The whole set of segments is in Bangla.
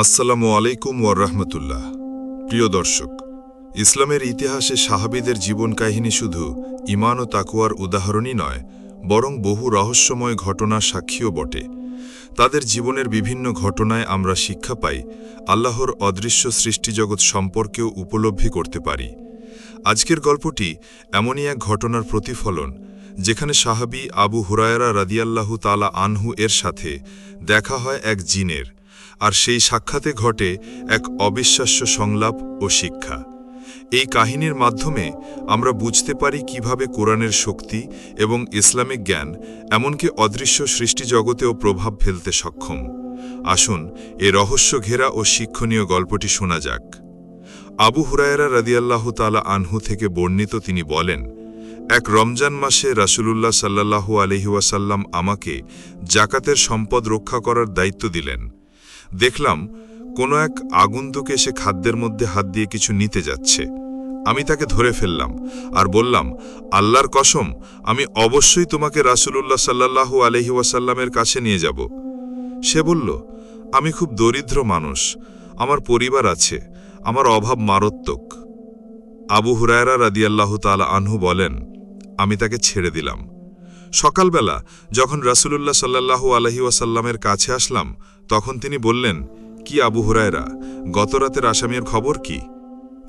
আসসালামু আলাইকুম ওয়ারহমতুল্লাহ প্রিয় দর্শক, ইসলামের ইতিহাসে সাহাবিদের জীবন কাহিনী শুধু ইমান ও তাকুয়ার উদাহরণই নয়, বরং বহু রহস্যময় ঘটনার সাক্ষীও বটে। তাদের জীবনের বিভিন্ন ঘটনায় আমরা শিক্ষা পাই, আল্লাহর অদৃশ্য সৃষ্টিজগৎ সম্পর্কেও উপলব্ধি করতে পারি। আজকের গল্পটি এমনই এক ঘটনার প্রতিফলন, যেখানে সাহাবি আবু হুরায়রা রাদিয়াল্লাহু তালা আনহু এর সাথে দেখা হয় এক জিনের। আর সেই সাক্ষাতে ঘটে এক অবিশ্বাস্য সংলাপ ও শিক্ষা। এই কাহিনীর মাধ্যমে আমরা বুঝতে পারি কীভাবে কোরআনের শক্তি এবং ইসলামিক জ্ঞান, এমনকি অদৃশ্য সৃষ্টি জগতেও প্রভাব ফেলতে সক্ষম। আসুন এ রহস্য ঘেরা ও শিক্ষণীয় গল্পটি শোনা যাক। আবু হুরায়রা রাদিয়াল্লাহু তালা আনহু থেকে বর্ণিত তিনি বলেন, এক রমজান মাসে রাসূলুল্লাহ সাল্লাল্লাহু আলহি ওয়াসাল্লাম আমাকে জাকাতের সম্পদ রক্ষা করার দায়িত্ব দিলেন। দেখলাম কোনো এক আগুন্দুক এসে খাদ্যের মধ্যে হাত দিয়ে কিছু নিতে যাচ্ছে। আমি তাকে ধরে ফেললাম আর বললাম, আল্লাহর কসম, আমি অবশ্যই তোমাকে রাসূলুল্লাহ সাল্লাল্লাহু আলহি ওয়াসাল্লামের কাছে নিয়ে যাব। সে বলল, আমি খুব দরিদ্র মানুষ, আমার পরিবার আছে, আমার অভাব মারাত্মক। আবু হুরায়রা রাদিয়াল্লাহু তাআলা আনহু বলেন, আমি তাকে ছেড়ে দিলাম। সকালবেলা যখন রাসূলুল্লাহ সাল্লাল্লাহু আলহি ওয়াসাল্লামের কাছে আসলাম তখন তিনি বললেন, কি আবু হুরায়রা গত রাতের আসামির খবর কি?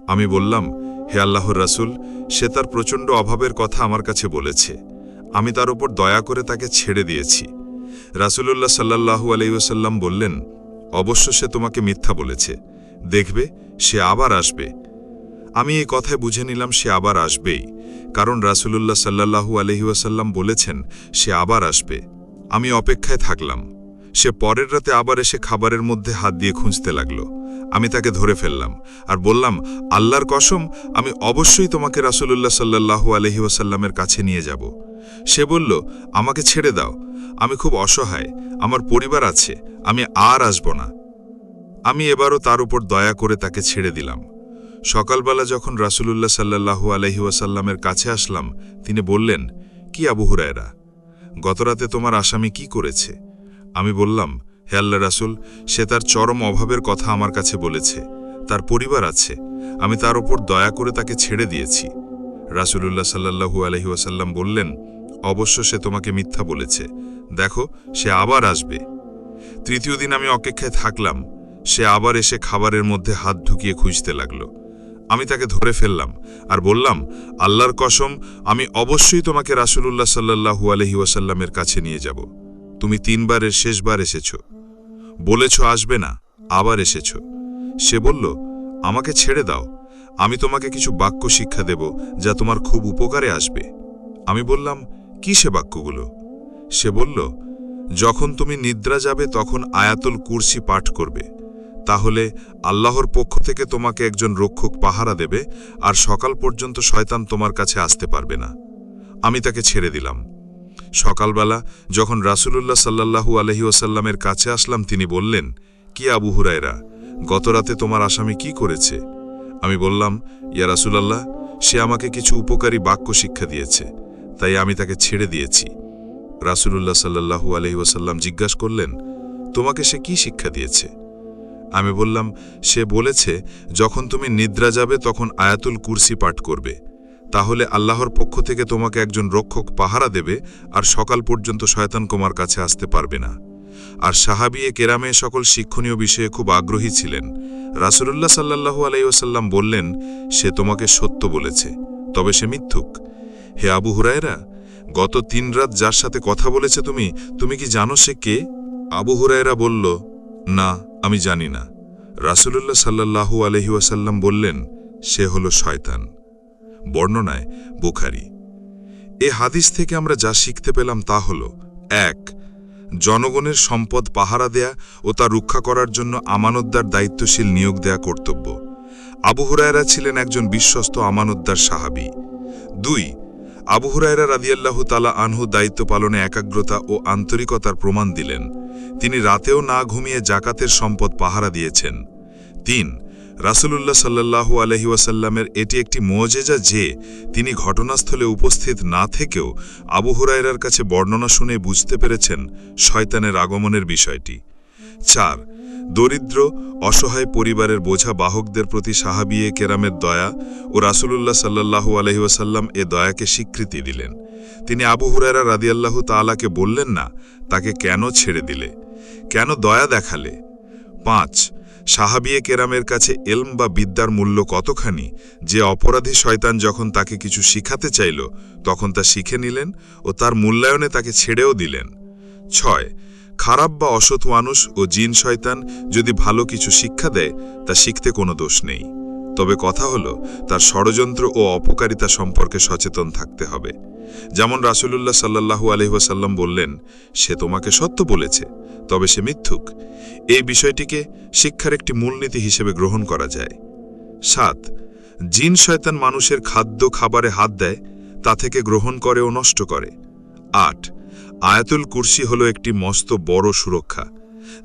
আমি বললাম, হে আল্লাহর রাসূল, সে তার প্রচণ্ড অভাবের কথা আমার কাছে বলেছে। আমি তার উপর দয়া করে তাকে ছেড়ে দিয়েছি। রাসূলুল্লাহ সাল্লাল্লাহু আলাইহি ওয়াসাল্লাম বললেন, অবশ্য সে তোমাকে মিথ্যা বলেছে। দেখবে, সে আবার আসবে। আমি এই কথায় বুঝে নিলাম, সে আবার আসবেই। কারণ রাসূলুল্লাহ সাল্লাল্লাহু আলহি ওয়াসাল্লাম বলেছেন, সে আবার আসবে। আমি অপেক্ষায় থাকলাম। সে পরের রাতে আবার এসে খাবারের মধ্যে হাত দিয়ে খুঁজতে লাগল। আমি তাকে ধরে ফেললাম আর বললাম, আল্লাহর কসম, আমি অবশ্যই তোমাকে রাসূলুল্লাহ সাল্লাল্লাহু আলহি ওয়াসাল্লামের কাছে নিয়ে যাব। সে বলল, আমাকে ছেড়ে দাও। আমি খুব অসহায়। আমার পরিবার আছে। আমি আর আসব না। আমি এবারও তার উপর দয়া করে তাকে ছেড়ে দিলাম। সকালবেলা যখন রাসূলুল্লাহ সাল্লাল্লাহু আলহি ওয়াসাল্লামের কাছে আসলাম, তিনি বললেন, কি আবু হুরায়রা? গতরাতে তোমার আসামি কি করেছে? আমি বললাম, হে আল্লাহ রাসুল, সে তার চরম অভাবের কথা আমার কাছে বলেছে। তার পরিবার আছে। আমি তার ওপর দয়া করে তাকে ছেড়ে দিয়েছি। রাসূলুল্লাহ সাল্লাল্লাহু আলহি ওয়াসাল্লাম বললেন, অবশ্য সে তোমাকে মিথ্যা বলেছে। দেখো, সে আবার আসবে। তৃতীয় দিন আমি অপেক্ষায় থাকলাম। সে আবার এসে খাবারের মধ্যে হাত ঢুকিয়ে খুঁজতে লাগল। আমি তাকে ধরে ফেললাম আর বললাম, আল্লাহর কসম, আমি অবশ্যই তোমাকে রাসূলুল্লাহ সাল্লাল্লাহু আলহি ওয়াসাল্লামের কাছে নিয়ে যাব। তুমি তিনবারের শেষবার এসেছ। বলেছ, আসবে না, আবার এসেছ। সে বলল, আমাকে ছেড়ে দাও, আমি তোমাকে কিছু বাক্য শিক্ষা দেব যা তোমার খুব উপকারে আসবে। আমি বললাম, কি সে বাক্যগুলো? সে বলল, যখন তুমি নিদ্রা যাবে, তখন আয়াতুল কুরসি পাঠ করবে। তাহলে আল্লাহর পক্ষ থেকে তোমাকে একজন রক্ষক পাহারা দেবে, আর সকাল পর্যন্ত শয়তান তোমার কাছে আসতে পারবে না। আমি তাকে ছেড়ে দিলাম। সকালবেলা যখন রাসূলুল্লাহ সাল্লাল্লাহু আলহি ওসাল্লামের কাছে আসলাম, তিনি বললেন, কি আবু হুরায়রা, গতরাতে তোমার আসামি কি করেছে? আমি বললাম, ইয়া রাসূলাল্লাহ, সে আমাকে কিছু উপকারী বাক্য শিক্ষা দিয়েছে, তাই আমি তাকে ছেড়ে দিয়েছি। রাসূলুল্লাহ সাল্লাল্লাহু আলহি ওসাল্লাম জিজ্ঞাসা করলেন, তোমাকে সে কি শিক্ষা দিয়েছে? আমি বললাম, সে বলেছে, যখন তুমি নিদ্রা যাবে, তখন আয়াতুল কুরসি পাঠ করবে। তাহলে আল্লাহর পক্ষ থেকে তোমাকে একজন রক্ষক পাহারা দেবে আর সকাল পর্যন্ত শয়তান কুমার কাছে আসতে পারবে না। আর সাহাবিয়ে কেরামে সকল শিক্ষণীয় বিষয়ে খুব আগ্রহী ছিলেন। রাসুলুল্লাহ সাল্লাহু আলাইসাল্লাম বললেন, সে তোমাকে সত্য বলেছে, তবে সে মিথ্যুক। হে আবু হুরায়রা, গত তিন রাত যার সাথে কথা বলেছে তুমি তুমি কি জানো সে কে? আবু হুরায়রা বলল, না, আমি জানি না। রাসুলুল্লাহ সাল্লাহু আলহি ওয়াসাল্লাম বললেন, সে হল শয়তান। বর্ণনায় বুখারি। এ হাদিস থেকে আমরা যা শিখতে পেলাম তা হল, এক, জনগণের সম্পদ পাহারা দেয়া ও তা রক্ষা করার জন্য আমানতদার দায়িত্বশীল নিয়োগ দেয়া কর্তব্য। আবু হুরায়রা ছিলেন একজন বিশ্বস্ত আমানতদার সাহাবি। দুই, আবু হুরায়রা রাদিয়াল্লাহু তালা আনহু দায়িত্ব পালনে একাগ্রতা ও আন্তরিকতার প্রমাণ দিলেন। তিনি রাতেও না ঘুমিয়ে জাকাতের সম্পদ পাহারা দিয়েছেন। তিন রাসূলুল্লাহ সাল্লাল্লাহু আলহি ওয়াসাল্লামের এটি একটি মোজেজা যে তিনি ঘটনাস্থলে উপস্থিত না থেকেও আবু হুরায়রার কাছে বর্ণনা শুনে বুঝতে পেরেছেন শয়তানের আগমনের বিষয়টি। চার, দরিদ্র, অসহায় পরিবারের বোঝা বাহকদের প্রতি সাহাবিয়ে কেরামের দয়া ও রাসূলুল্লাহ সাল্লাল্লাহু আলহি ওয়াসাল্লাম এ দয়াকে স্বীকৃতি দিলেন। তিনি আবু হুরায়রা রাদিয়াল্লাহু তাআলাকে বললেন না, তাকে কেন ছেড়ে দিলে? কেন দয়া দেখালে? পাঁচ সাহাবিয়ে কেরামের কাছে এলম বা বিদ্যার মূল্য কতখানি? যে অপরাধী শয়তান যখন তাকে কিছু শিখাতে চাইল, তখন তা শিখে নিলেন ও তার মূল্যায়নে তাকে ছেড়েও দিলেন। ছয়, খারাপ বা অসৎ মানুষ ও জিন শয়তান যদি ভালো কিছু শিক্ষা দেয়, তা শিখতে কোনো দোষ নেই। তবে কথা হলো, তার ষড়যন্ত্র ও অপকারিতা সম্পর্কে সচেতন থাকতে হবে। যেমন রাসূলুল্লাহ সাল্লাল্লাহু আলহিহাসাল্লাম বললেন, সে তোমাকে সত্য বলেছে, তবে সে মিথ্যুক। এই বিষয়টিকে শিক্ষার একটি মূলনীতি হিসেবে গ্রহণ করা যায়। সাত, জিন শয়তান মানুষের খাদ্য খাবারে হাত দেয়, তা থেকে গ্রহণ করে ও নষ্ট করে। আট, আয়াতুল কুরসি হলো একটি মস্ত বড় সুরক্ষা।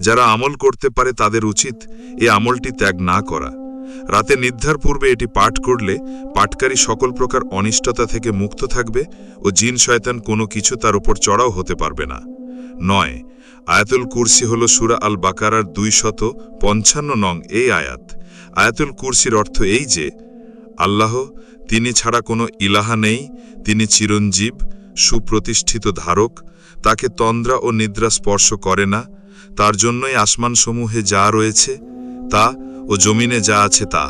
যারা আমল করতে পারে তাদের উচিত এ আমলটি ত্যাগ না করা। রাতে নিদ্রার পূর্বে এটি পাঠ করলে পাঠকারী সকল প্রকার অনিষ্টতা থেকে মুক্ত থাকবে ও জিন শয়তান কোনো কিছু তার উপর চড়াও হতে পারবে না। নয়, আয়াতুল কুরসি হল সুরা আল বাকারার দুই শত পঞ্চান্ন নং এই আয়াত। আয়াতুল কুরসির অর্থ এই যে, আল্লাহ, তিনি ছাড়া কোনো ইলাহা নেই, তিনি চিরঞ্জীব, সুপ্রতিষ্ঠিত ধারক, তাকে তন্দ্রা ও নিদ্রা স্পর্শ করে না, তার জন্যই আসমানসমূহে যা রয়েছে, তা ও জমিনে যা আছে তা।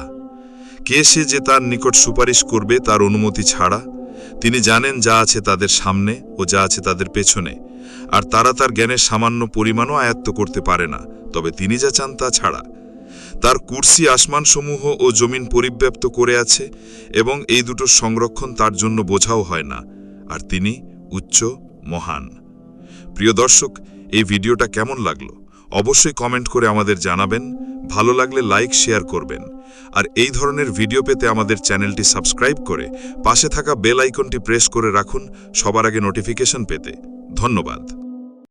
কে সে যে তার নিকট সুপারিশ করবে তার অনুমতি ছাড়া, তিনি জানেন যা আছে তাদের সামনে ও যা আছে তাদের পেছনে, আর তারা তার জ্ঞানের সামান্য পরিমাণও আয়ত্ত করতে পারে না, তবে তিনি যা চান তা ছাড়া। তার কুর্সি আসমানসমূহ ও জমিন পরিব্যাপ্ত করে আছে এবং এই দুটোর সংরক্ষণ তার জন্য বোঝাও হয় না, আর তিনি উচ্চ, মহান। প্রিয় দর্শক, এই ভিডিওটা কেমন লাগল? অবশ্যই কমেন্ট করে আমাদের জানাবেন। ভালো লাগলে লাইক, শেয়ার করবেন। আর এই ধরনের ভিডিও পেতে আমাদের চ্যানেলটি সাবস্ক্রাইব করে পাশে থাকা বেল আইকনটি প্রেস করে রাখুন সবার আগে নোটিফিকেশন পেতে। ধন্যবাদ।